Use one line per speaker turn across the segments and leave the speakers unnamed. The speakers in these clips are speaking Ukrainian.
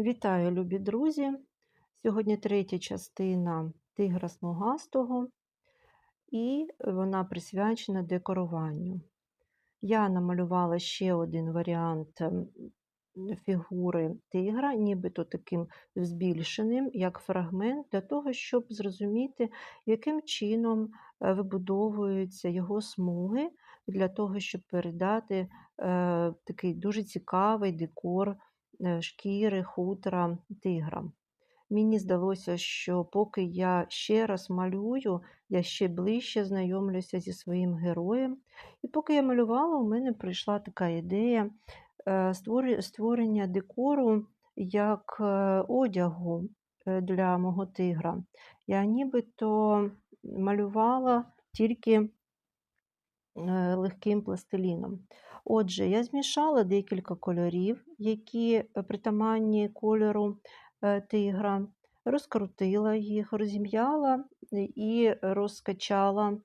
Вітаю, любі друзі! Сьогодні третя частина тигра смугастого, і вона присвячена декоруванню. Я намалювала ще один варіант ем, фігури тигра, нібито таким збільшеним, як фрагмент, для того, щоб зрозуміти, яким чином е, вибудовуються його смуги, для того, щоб передати е, такий дуже цікавий декор шкіри, хутра тигра. Мені здалося, що поки я ще раз малюю, я ще ближче знайомлюся зі своїм героєм. І поки я малювала, у мене прийшла така ідея е, створення декору як е, одягу е, для мого тигра. Я нібито малювала тільки легким пластиліном. Отже, я змішала декілька кольорів, які притаманні кольору тигра, розкрутила їх, розім'яла і розкачала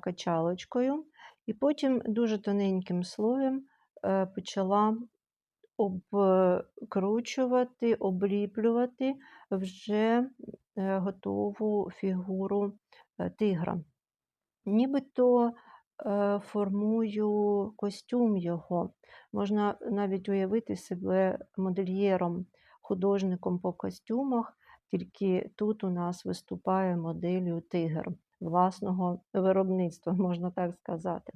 качалочкою. І потім дуже тоненьким слоєм почала обкручувати, обліплювати вже готову фігуру тигра. Нібито формую костюм його. Можна навіть уявити себе модельєром, художником по костюмах, тільки тут у нас виступає моделлю тигр власного виробництва, можна так сказати.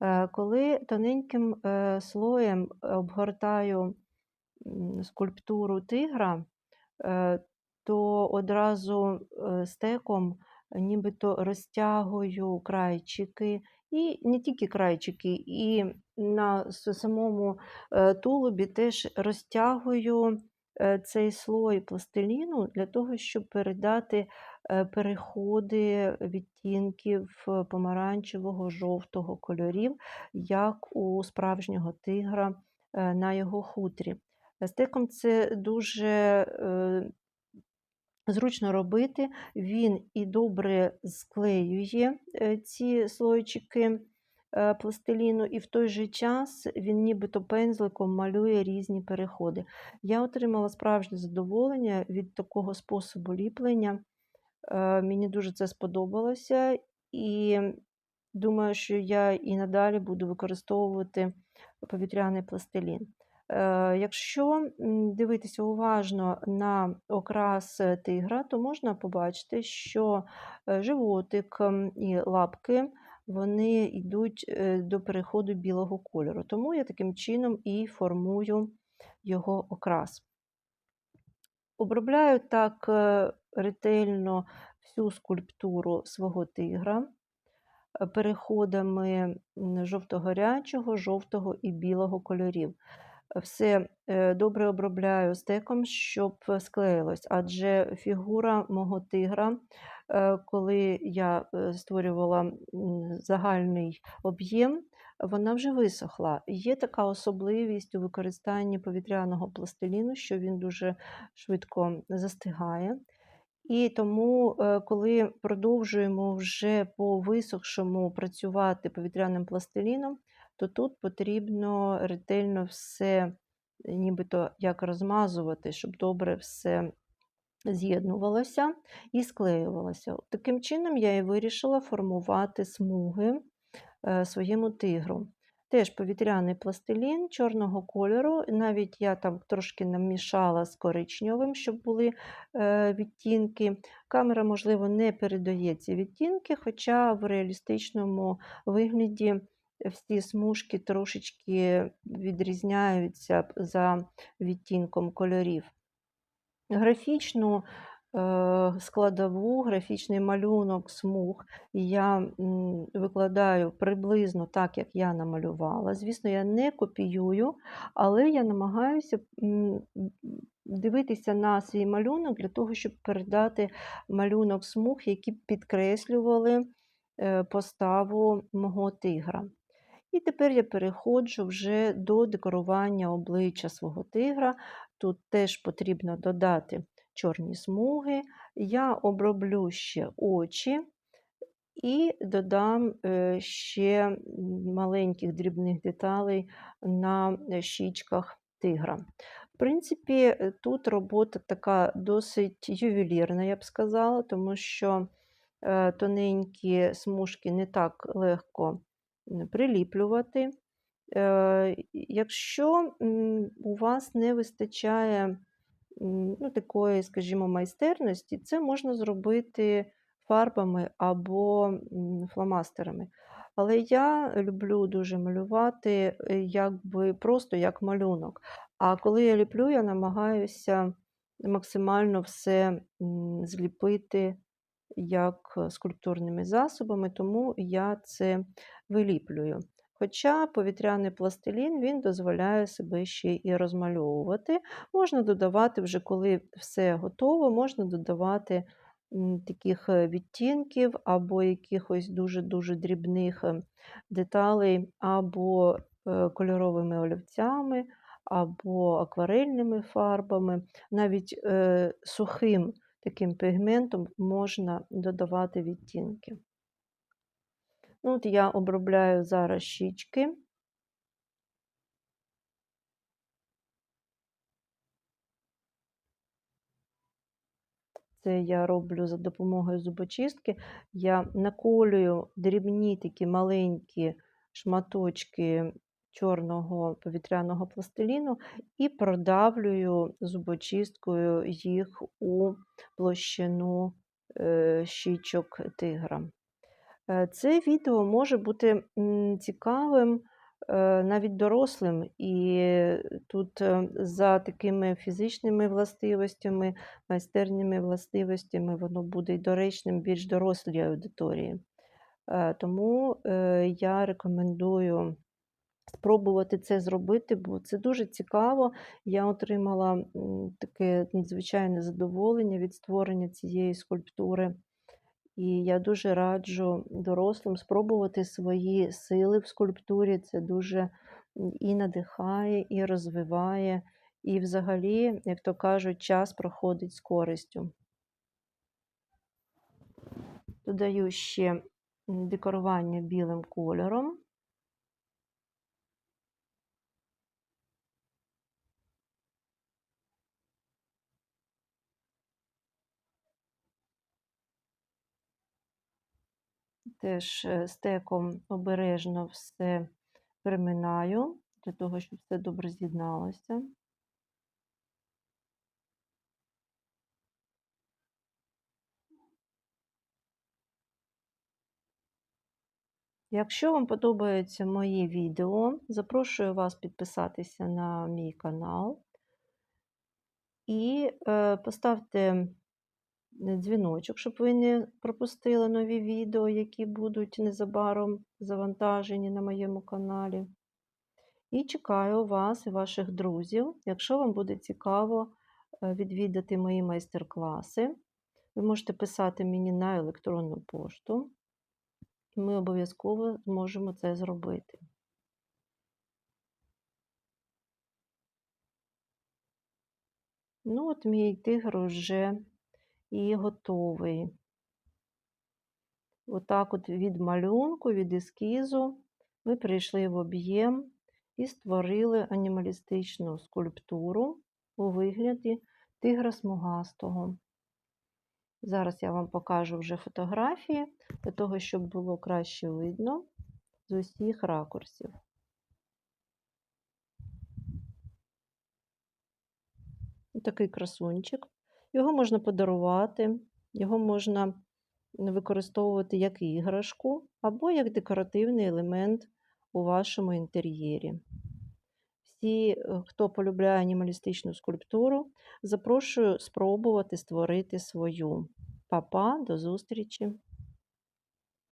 Е, коли тоненьким е, слоєм обгортаю скульптуру тигра, е, то одразу стеком нібито розтягую крайчики, і не тільки крайчики, і на самому тулубі теж розтягую цей слой пластиліну для того, щоб передати переходи відтінків помаранчевого, жовтого кольорів, як у справжнього тигра на його хутрі. Стеком це дуже зручно робити, він і добре склеює е, ці слойчики е, пластиліну, і в той же час він нібито пензликом малює різні переходи. Я отримала справжнє задоволення від такого способу ліплення. Е, мені дуже це сподобалося, і думаю, що я і надалі буду використовувати повітряний пластилін. Е, якщо дивитися уважно на окрас е, тигра, то можна побачити, що е, животик і лапки вони йдуть до переходу білого кольору. Тому я таким чином і формую його окрас. Обробляю так ретельно всю скульптуру свого тигра переходами жовто-горячого, жовтого і білого кольорів все е, добре обробляю стеком, щоб склеїлось. Адже фігура мого тигра, е, коли я е, створювала загальний об'єм, вона вже висохла. Є така особливість у використанні повітряного пластиліну, що він дуже швидко застигає. І тому, коли продовжуємо вже по висохшому працювати повітряним пластиліном, то тут потрібно ретельно все, нібито як розмазувати, щоб добре все з'єднувалося і склеювалося. Таким чином, я і вирішила формувати смуги е, своєму тигру. Теж повітряний пластилін чорного кольору, навіть я там трошки намішала з коричневим, щоб були е, відтінки. Камера, можливо, не передає ці відтінки, хоча в реалістичному вигляді всі смужки трошечки відрізняються за відтінком кольорів. Графічну е, складову, графічний малюнок смуг я викладаю приблизно так, як я намалювала. Звісно, я не копіюю, але я намагаюся дивитися на свій малюнок для того, щоб передати малюнок смуг, які підкреслювали е, поставу мого тигра. І тепер я переходжу вже до декорування обличчя свого тигра. Тут теж потрібно додати чорні смуги. Я оброблю ще очі і додам е, ще маленьких дрібних деталей на щічках тигра. В принципі, е, тут робота така досить ювелірна, я б сказала, тому що, е, тоненькі смужки не так легко, приліплювати. Е, якщо, у вас не вистачає, ну, такої, скажімо, майстерності, це можна зробити фарбами або, фломастерами. Але я люблю дуже малювати, е, якби просто як малюнок. А коли я ліплю, я намагаюся максимально все, зліпити як скульптурними засобами, тому я це виліплюю. Хоча повітряний пластилін він дозволяє себе ще і розмальовувати. Можна додавати вже, коли все готово, можна додавати таких е, відтінків або якихось дуже-дуже дрібних е, деталей, або е, кольоровими олівцями, або акварельними фарбами, навіть е, сухим таким пігментом можна додавати відтінки. Ну, от Я обробляю зараз щічки. Це я роблю за допомогою зубочистки. Я наколюю дрібні такі маленькі шматочки чорного повітряного пластиліну і продавлюю зубочисткою їх у площину е, щічок тигра. Е, це відео може бути цікавим е, навіть дорослим, і тут за такими фізичними властивостями, майстерніми властивостями, воно буде й доречним більш дорослій аудиторії. Тому я рекомендую спробувати це зробити, бо це дуже цікаво. Я отримала таке надзвичайне задоволення від створення цієї скульптури. І я дуже раджу дорослим спробувати свої сили в скульптурі. Це дуже і надихає, і розвиває, і взагалі, як то кажуть, час проходить з користю. Додаю ще декорування білим кольором. Теж е, стеком обережно все переминаю, для того, щоб все добре з'єдналося. Якщо вам подобаються мої відео, запрошую вас підписатися на мій канал і е, поставте дзвіночок, щоб ви не пропустили нові відео, які будуть незабаром завантажені на моєму каналі. І чекаю вас і ваших друзів. Якщо вам буде цікаво е, відвідати мої майстер-класи, ви можете писати мені на електронну пошту, і ми обов'язково зможемо це зробити. Ну, от мій тигр вже і готовий. Отак от від малюнку, від ескізу ми прийшли в об'єм і створили анімалістичну скульптуру у вигляді тигра смугастого. Зараз я вам покажу вже фотографії, для того, щоб було краще видно з усіх ракурсів. Такий красунчик. Його можна подарувати, його можна використовувати як іграшку або як декоративний елемент у вашому інтер'єрі. Всі, е, хто полюбляє анімалістичну скульптуру, запрошую спробувати створити свою. Па-па, до зустрічі!